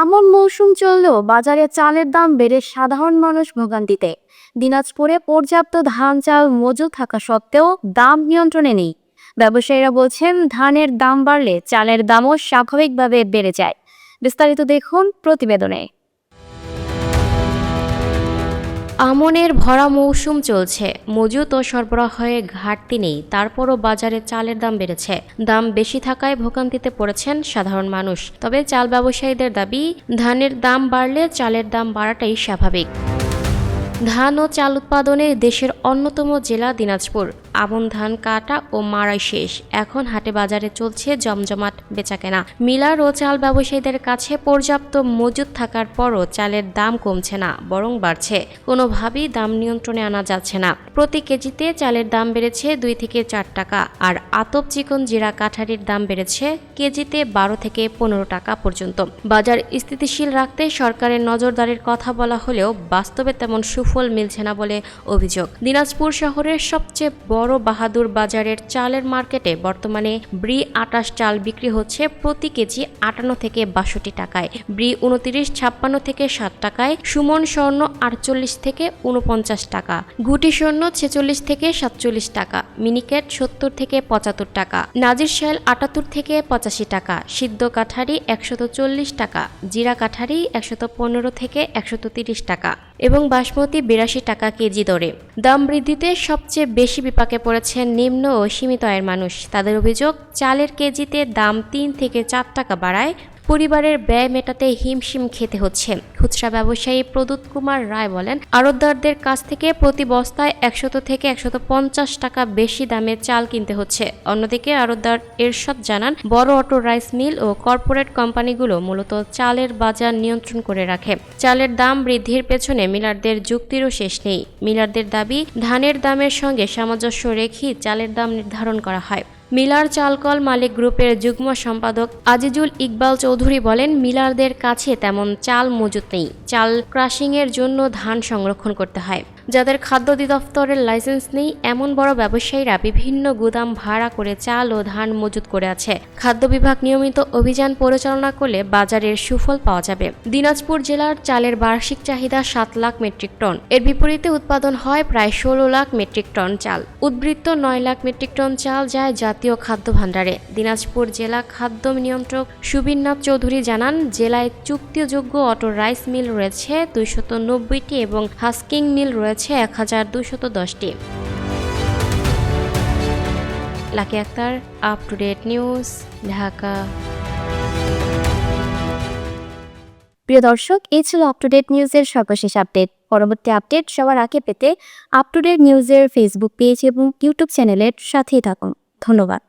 আমন মৌসুম চললেও বাজারে চালের দাম বেড়ে সাধারণ মানুষ ভোগান্তিতে। দিনাজপুরে পর্যাপ্ত ধান, চাল মজুদ থাকা সত্ত্বেও দাম নিয়ন্ত্রণে নেই। ব্যবসায়ীরা বলছেন, ধানের দাম বাড়লে চালের দামও স্বাভাবিকভাবে বেড়ে যায়। বিস্তারিত দেখুন প্রতিবেদনে। আমনের ভরা মৌসুম চলছে। মজুত ও সরবরাহে ঘাটতি নেই। তারপরও বাজারে চালের দাম বেড়েছে। দাম বেশি থাকায় ভোগান্তিতে পড়েছেন সাধারণ মানুষ। তবে চাল ব্যবসায়ীদের দাবি, ধানের দাম বাড়লে চালের দাম বাড়াটাই স্বাভাবিক। ধান ও চাল উৎপাদনে দেশের অন্যতম জেলা দিনাজপুর। আমন ধান, কাটা ও মারাই শেষ। এখন হাটে বাজারে চলছে জমজমাট বেচাকেনা। মিলার ও চাল ব্যবসায়ীদের কাছে পর্যাপ্ত মজুদ থাকার পরও চালের দাম কমছে না, বরং বাড়ছে। কোনোভাবেই দাম নিয়ন্ত্রণে আনা যাচ্ছে না। প্রতি কেজিতে চালের দাম বেড়েছে দুই থেকে চার টাকা, আর আতপ চিকন জিরা কাঠারির দাম বেড়েছে কেজিতে বারো থেকে পনেরো টাকা পর্যন্ত। বাজার স্থিতিশীল রাখতে সরকারের নজরদারির কথা বলা হলেও বাস্তবে তেমন সুফল মিলছে না বলে অভিযোগ। দিনাজপুর শহরের সবচেয়ে বড় বাহাদুর বাজারের চালের মার্কেটে বর্তমানে ব্রি আটাশ চাল বিক্রি হচ্ছে প্রতি কেজি আটান্ন থেকে বাষট্টি টাকায়, ব্রি উনত্রিশ, ছাপ্পান্ন থেকে ষাট টাকায়, সুমন স্বর্ণ আটচল্লিশ থেকে উনপঞ্চাশ টাকা গুটি স্বর্ণ ছেচল্লিশ থেকে সাতচল্লিশ টাকা, মিনিকেট সত্তর থেকে পঁচাত্তর টাকা, নাজির শাল আটাত্তর থেকে পঁচাশি টাকা, সিদ্ধ কাঠারি একশত চল্লিশ টাকা, জিরা কাঠারি একশত পনেরো থেকে একশত তিরিশ টাকা। এবং বাসমতি বিরাশি টাকা কেজি দরে। দাম বৃদ্ধিতে সবচেয়ে বেশি বিপাকে পড়েছেন নিম্ন ও সীমিত আয়ের মানুষ। তাদের অভিযোগ, চালের কেজিতে দাম তিন থেকে চার টাকা বাড়ায় পরিবারের ব্যয় মেটাতে হিমশিম খেতে হচ্ছে। খুচরা ব্যবসায়ী প্রদূত কুমার রায় বলেন, আড়তদারদের কাছ থেকে প্রতি বস্তায় একশত থেকে একশত পঞ্চাশ টাকা বেশি দামে চাল কিনতে হচ্ছে। অন্যদিকে আড়তদার এরশাদ জানান, বড় অটো রাইস মিল ও কর্পোরেট কোম্পানিগুলো মূলত চালের বাজার নিয়ন্ত্রণ করে রাখে। চালের দাম বৃদ্ধির পেছনে মিলারদের যুক্তিরও শেষ নেই। মিলারদের দাবি, ধানের দামের সঙ্গে সামঞ্জস্য রেখেই চালের দাম নির্ধারণ করা হয়। মিলার চালকল মালিক গ্রুপের যুগ্ম সম্পাদক আজিজুল ইকবাল চৌধুরী বলেন, মিলারদের কাছে তেমন চাল মজুত নেই। চাল ক্রাশিংয়ের জন্য ধান সংরক্ষণ করতে হয়। যাদের খাদ্য অধিদপ্তরের লাইসেন্স নেই, এমন বড় ব্যবসায়ীরা বিভিন্ন গুদাম ভাড়া করে চাল ও ধান মজুত করে আছে। খাদ্য বিভাগ নিয়মিত অভিযান পরিচালনা করলে বাজারের সুফল পাওয়া যাবে। দিনাজপুর জেলার চালের বার্ষিক চাহিদা সাত লাখ মেট্রিক টন। এর বিপরীতে উৎপাদন হয় প্রায় ষোলো লাখ মেট্রিক টন চাল। উদ্বৃত্ত নয় লাখ মেট্রিক টন চাল যায় জাতীয় খাদ্য ভাণ্ডারে। দিনাজপুর জেলা খাদ্য নিয়ন্ত্রক সুবীরনাথ চৌধুরী জানান, জেলায় চুক্তিযোগ্য অটো রাইস মিল রয়েছে দুইশত নব্বইটি এবং হাস্কিং মিল রয়েছে এক হাজার দুশত দশটি। Lucky Akter up to date news Dhaka. প্রিয় দর্শক, এই ছিল আপ টু ডেট নিউজের সর্বশেষ আপডেট পরবর্তী আপডেট সবার আগে পেতে আপ টু ডেট নিউজের ফেসবুক পেজ এবং ইউটিউব চ্যানেলের সাথেই থাকুন। ধন্যবাদ।